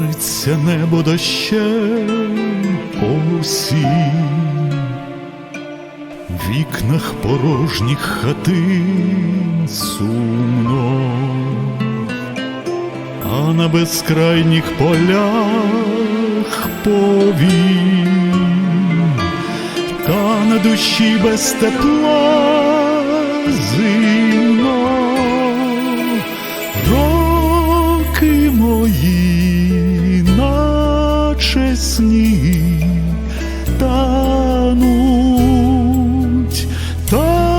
лється небо дощем осінь, в вікнах порожніх хатин сумно, а на безкрайніх полях повінь, та на душі без тепла наче сніг, тануть, тануть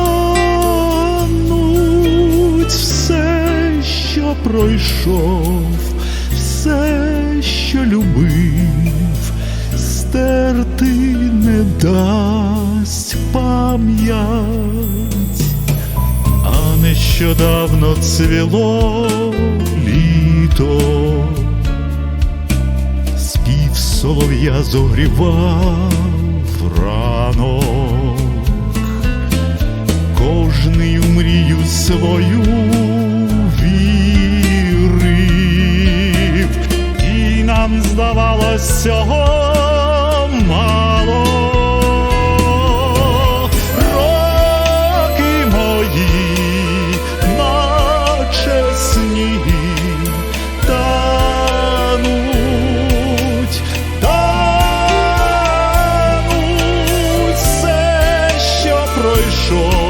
все, що пройшов, все, що любив, стерти не дасть пам'ять. А нещодавно цвіло літо, солов'я зогрівав ранок, кожний у мрію свою вірив, і нам здавалось цього мало. Що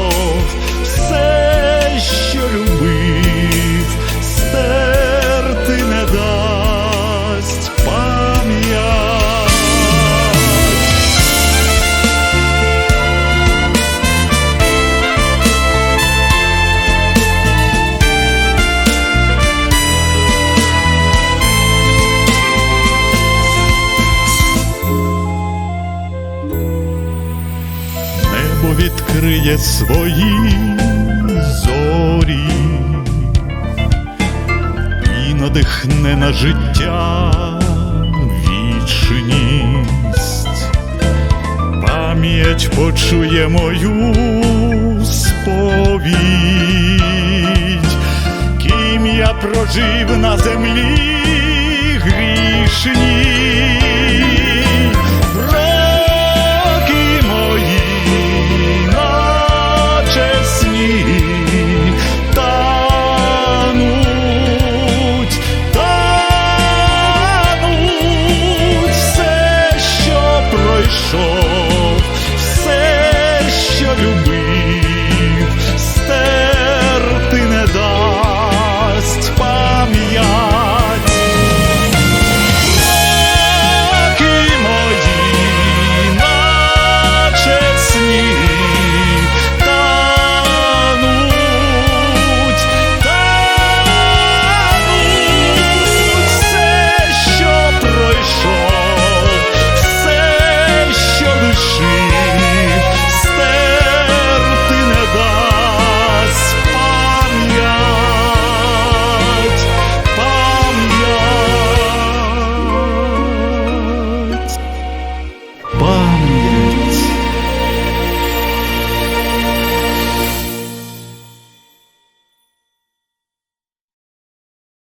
відкриє свої зорі і надихне на життя вічність, пам'ять почує мою сповідь, ким я прожив на землі